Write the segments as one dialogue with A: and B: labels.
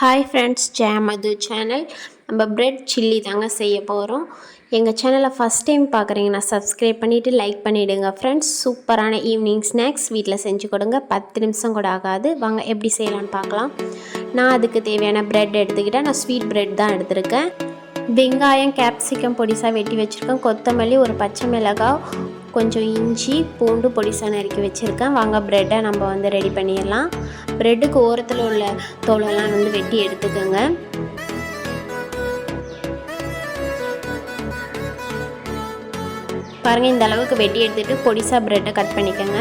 A: Hi friends Jeyamadhu channel நம்ம bread chilli தாங்க செய்ய போகிறோம் எங்கள் சேனலை ஃபஸ்ட் டைம் பார்க்குறீங்கன்னா சப்ஸ்கிரைப் பண்ணிவிட்டு லைக் பண்ணிவிடுங்க ஃப்ரெண்ட்ஸ் சூப்பரான ஈவினிங் ஸ்நாக்ஸ் வீட்டில் செஞ்சு கொடுங்க. பத்து நிமிஷம் கூட ஆகாது. வாங்க எப்படி செய்யலாம்னு பார்க்கலாம். நான் அதுக்கு தேவையான பிரெட் எடுத்துக்கிட்டேன். நான் ஸ்வீட் பிரெட் தான் எடுத்திருக்கேன். வெங்காயம் கேப்சிகம் பொடிசாக வெட்டி வச்சுருக்கேன். கொத்தமல்லி ஒரு பச்சை மிளகாய் கொஞ்சம் இஞ்சி பூண்டு பொடிசாக நறுக்கி வச்சுருக்கேன். வாங்க ப்ரெட்டை நம்ம வந்து ரெடி பண்ணிடலாம். ப்ரெட்டுக்கு ஓரத்தில் உள்ள தோலெல்லாம் வந்து வெட்டி எடுத்துக்கோங்க. பாருங்கள் இந்த அளவுக்கு வெட்டி எடுத்துகிட்டு பொடிசாக ப்ரெட்டை கட் பண்ணிக்கோங்க.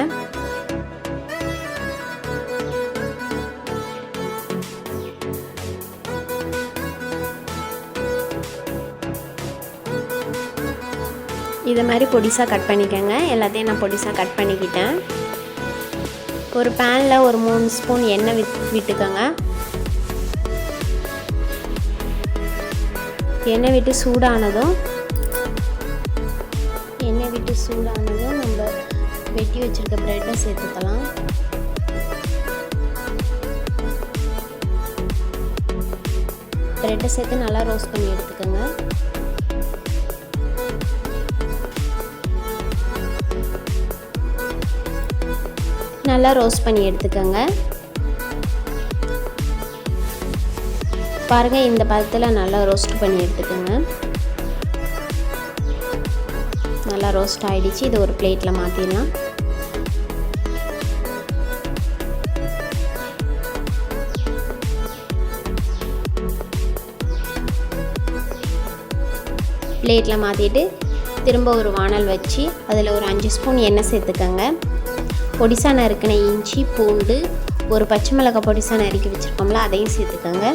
A: இதை மாதிரி பொடிசாக கட் பண்ணிக்கோங்க. எல்லாத்தையும் நான் பொடிசாக கட் பண்ணிக்கிட்டேன். ஒரு பேனில் ஒரு மூணு ஸ்பூன் எண்ணெய் விட் விட்டுக்கோங்க. எண்ணெய் விட்டு சூடானதும் எண்ணெய் விட்டு சூடானதும் நம்ம வெட்டி வச்சுருக்க ப்ரெட்டை சேர்த்துக்கலாம். ப்ரெட்டை சேர்த்து நல்லா ரோஸ்ட் பண்ணி எடுத்துக்கோங்க. நல்லா ரோஸ்ட் பண்ணி எடுத்துக்கோங்க. பாருங்கள் இந்த பதத்தில் நல்லா ரோஸ்ட் பண்ணி எடுத்துக்கோங்க. நல்லா ரோஸ்ட் ஆகிடுச்சு இது ஒரு பிளேட்டில் மாற்றிடலாம் பிளேட்டில் மாற்றிட்டு திரும்ப ஒரு வானல் வச்சு அதில் ஒரு அஞ்சு ஸ்பூன் எண்ணெய் சேர்த்துக்கோங்க. பொடிசா நறுக்கின இஞ்சி பூண்டு ஒரு பச்சை மிளகாய் பொடிசா நறுக்கி வச்சுருக்கோம்ல அதையும் சேர்த்துக்கோங்க.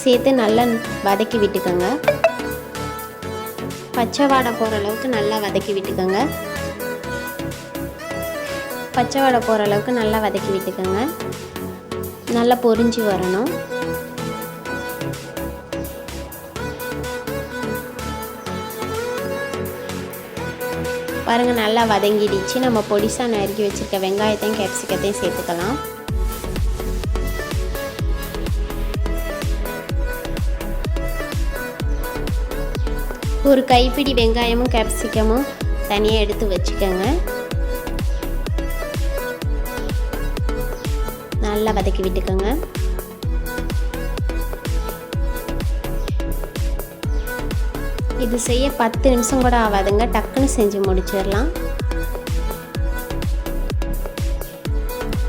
A: சேர்த்து நல்லா வதக்கி விட்டுக்கோங்க. பச்சை வாடை போகிற அளவுக்கு நல்லா வதக்கி விட்டுக்கோங்க. பச்சை வாடை போகிற அளவுக்கு நல்லா வதக்கி விட்டுக்கோங்க. நல்லா பொரிஞ்சு வரணும். பாருங்கள் நல்லா வதங்கிடுச்சு. நம்ம பொடிசாக நறுக்கி வச்சுருக்க வெங்காயத்தையும் கேப்சிக்கத்தையும் சேர்த்துக்கலாம். ஒரு கைப்பிடி வெங்காயமும் கேப்சிக்கமும் தனியாக எடுத்து வச்சுக்கோங்க. நல்லா வதக்கி விட்டுக்கோங்க. இது செய்ய பத்து நிமிஷம் கூட ஆகாதுங்க. டக்குன்னு செஞ்சு முடிச்சிடலாம்.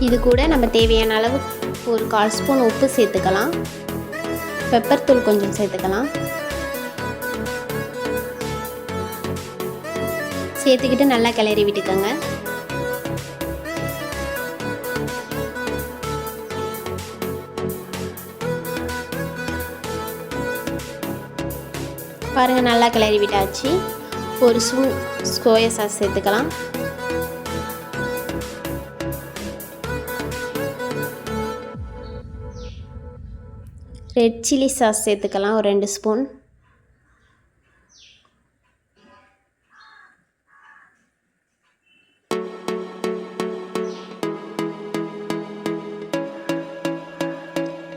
A: இது கூட நம்ம தேவையான அளவு ஒரு கால் ஸ்பூன் உப்பு சேர்த்துக்கலாம். பெப்பர் தூள் கொஞ்சம் சேர்த்துக்கலாம். சேர்த்துக்கிட்டு நல்லா கிளறி விட்டுக்கோங்க. பாருங்கள் நல்லா கிளறி விட்டாச்சு ஒரு ஸ்பூன் சோயா சாஸ் சேர்த்துக்கலாம். ரெட் சில்லி சாஸ் சேர்த்துக்கலாம் ஒரு ரெண்டு ஸ்பூன்.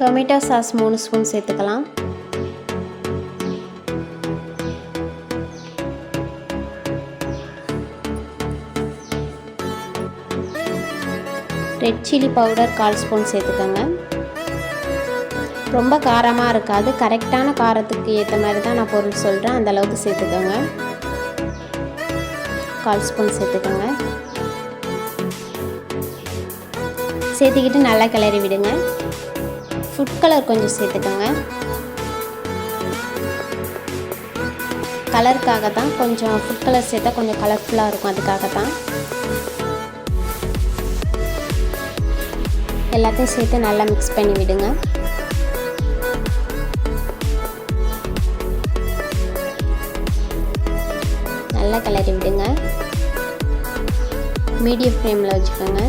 A: டொமேட்டோ சாஸ் மூணு ஸ்பூன் சேர்த்துக்கலாம். ரெட் சில்லி பவுடர் கால் ஸ்பூன் சேர்த்துக்கோங்க. ரொம்ப காரமாக இருக்காது. கரெக்டான காரத்துக்கு ஏற்ற மாதிரி தான் நான் பொருள் சொல்கிறேன் அந்தளவுக்கு சேர்த்துக்கோங்க. கால் ஸ்பூன் சேர்த்துக்கோங்க. சேர்த்துக்கிட்டு நல்லா கிளறி விடுங்க. ஃபுட் கலர் கொஞ்சம் சேர்த்துக்கோங்க. கலருக்காக தான் கொஞ்சம் ஃபுட் கலர் சேர்த்தா கொஞ்சம் கலர்ஃபுல்லாக இருக்கும். அதுக்காக தான் எல்லாத்தையும் சேர்த்து நல்லா மிக்ஸ் பண்ணி விடுங்க. நல்லா கிளறி விடுங்க. மீடியம் ஃப்ளேமில் வச்சுக்கோங்க.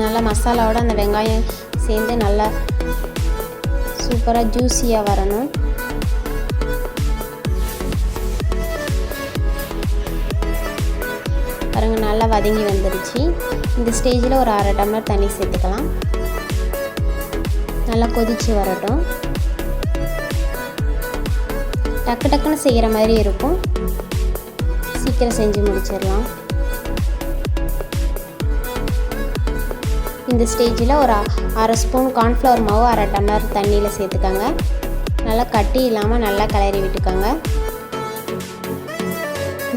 A: நல்லா மசாலாவோட அந்த வெங்காயம் சேர்ந்து நல்லா சூப்பராக ஜூஸியாக வரணும். பாருங்கள் நல்லா வதங்கி வந்துடுச்சு இந்த ஸ்டேஜில் ஒரு அரை டம்ளர் தண்ணி சேர்த்துக்கலாம். நல்லா கொதித்து வரட்டும். டக்கு டக்குன்னு செய்கிற மாதிரி இருக்கும். சீக்கிரம் செஞ்சு முடிச்சிடலாம். இந்த ஸ்டேஜில் ஒரு அரை ஸ்பூன் கார்ன்ஃப்ளவர் மாவு அரை டம்ளர் தண்ணியில் சேர்த்துக்கோங்க. நல்லா கட்டி இல்லாமல் நல்லா கிளறி விட்டுக்கோங்க.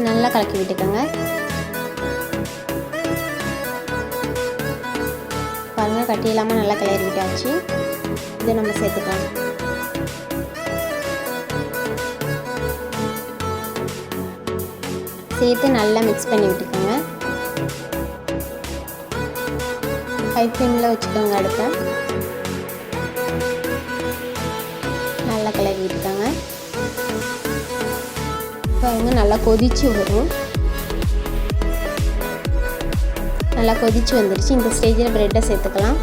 A: நல்லா கலக்கி விட்டுக்கோங்க. பாருங்கள் கட்டி இல்லாமல் நல்லா கிளறி விட்டாச்சு இதை நம்ம சேர்த்துக்கலாம். சேர்த்து நல்லா மிக்ஸ் பண்ணி விட்டுக்கோங்க. ஹை ஃப்ளேமில் வச்சுக்கோங்க அடுப்பை. நல்லா கிளறி விட்டுக்கோங்க வந்து நல்லா கொதிச்சு வரும் நல்லா கொதிச்சு வந்துருச்சு. இந்த ஸ்டேஜில் ப்ரெட்டை சேர்த்துக்கலாம்.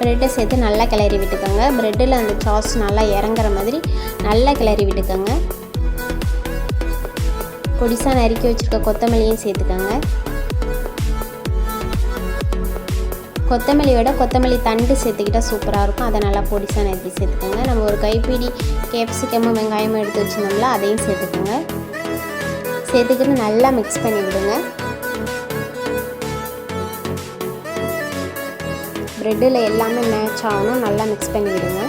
A: ப்ரெட்டை சேர்த்து நல்லா கிளறி விட்டுக்கோங்க. ப்ரெட்டில் அந்த சாஸ் நல்லா இறங்குற மாதிரி நல்லா கிளறி விட்டுக்கோங்க. பொடிசாக நறுக்கி வச்சுருக்க கொத்தமல்லியும் சேர்த்துக்கோங்க. கொத்தமல்லியோட கொத்தமல்லி தண்டு சேர்த்துக்கிட்டால் சூப்பராக இருக்கும். அதை நல்லா பொடிசாக நறுக்கி சேர்த்துக்கோங்க. நம்ம ஒரு கைப்பிடி கேப்சிகமும் வெங்காயமும் எடுத்து வச்சுருந்தோம்ல அதையும் சேர்த்துக்கோங்க. சேர்த்துக்கிட்டு நல்லா மிக்ஸ் பண்ணி விடுங்க ப்ரெட்டில் எல்லாமே மேட்ச் ஆகணும். நல்லா மிக்ஸ் பண்ணி விடுங்க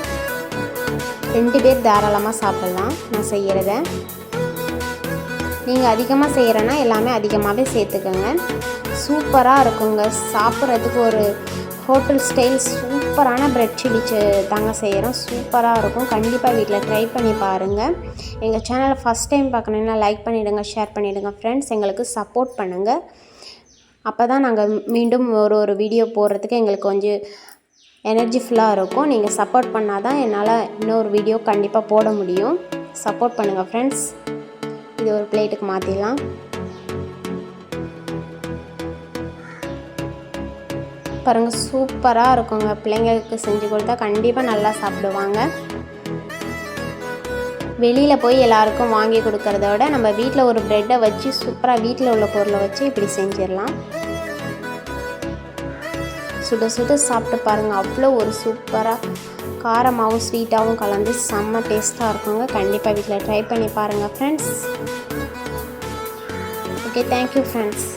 A: ரெண்டு பேர் தாராளமாக சாப்பிட்லாம். நான் செய்கிறத நீங்கள் அதிகமாக செய்கிறேன்னா எல்லாமே அதிகமாகவே சேர்த்துக்கோங்க. சூப்பராக இருக்குங்க. சாப்பிட்றதுக்கு ஒரு ஹோட்டல் ஸ்டைல் சூப்பரான ப்ரெட் சில்லி தாங்க செய்கிறோம் சூப்பராக இருக்கும். கண்டிப்பாக வீட்டில் ட்ரை பண்ணி பாருங்கள் எங்கள் சேனலை ஃபஸ்ட் டைம் பார்க்கணுன்னா லைக் பண்ணிவிடுங்க ஷேர் பண்ணிவிடுங்க ஃப்ரெண்ட்ஸ் எங்களுக்கு சப்போர்ட் பண்ணுங்கள் அப்போ தான் நாங்கள் மீண்டும் ஒரு ஒரு வீடியோ போடுறதுக்கு எங்களுக்கு கொஞ்சம் எனர்ஜி ஃபுல்லாக இருக்கும். நீங்கள் சப்போர்ட் பண்ணால் தான் என்னால் இன்னொரு வீடியோ கண்டிப்பாக போட முடியும். சப்போர்ட் பண்ணுங்கள் ஃப்ரெண்ட்ஸ் இது ஒரு பிளேட்டுக்கு மாற்றிடலாம் பாருங்கள் சூப்பராக இருக்குங்க. பிள்ளைங்களுக்கு செஞ்சு கொடுத்தா கண்டிப்பாக நல்லா சாப்பிடுவாங்க. வெளியில் போய் எல்லாருக்கும் வாங்கி கொடுக்கறத விட நம்ம வீட்டில் ஒரு ப்ரெட்டை வச்சு சூப்பராக வீட்டில் உள்ள பொருளை வச்சு இப்படி செஞ்சிடலாம். சுட சுட சாப்பிட்டு பாருங்கள் அவ்வளோ ஒரு சூப்பராக காரமாகவும் ஸ்வீட்டாகவும் கலந்து செம்ம டேஸ்ட்டாக இருக்குங்க. கண்டிப்பாக வீட்டில் ட்ரை பண்ணி பாருங்கள் ஃப்ரெண்ட்ஸ் ஓகே தேங்க்யூ ஃப்ரெண்ட்ஸ்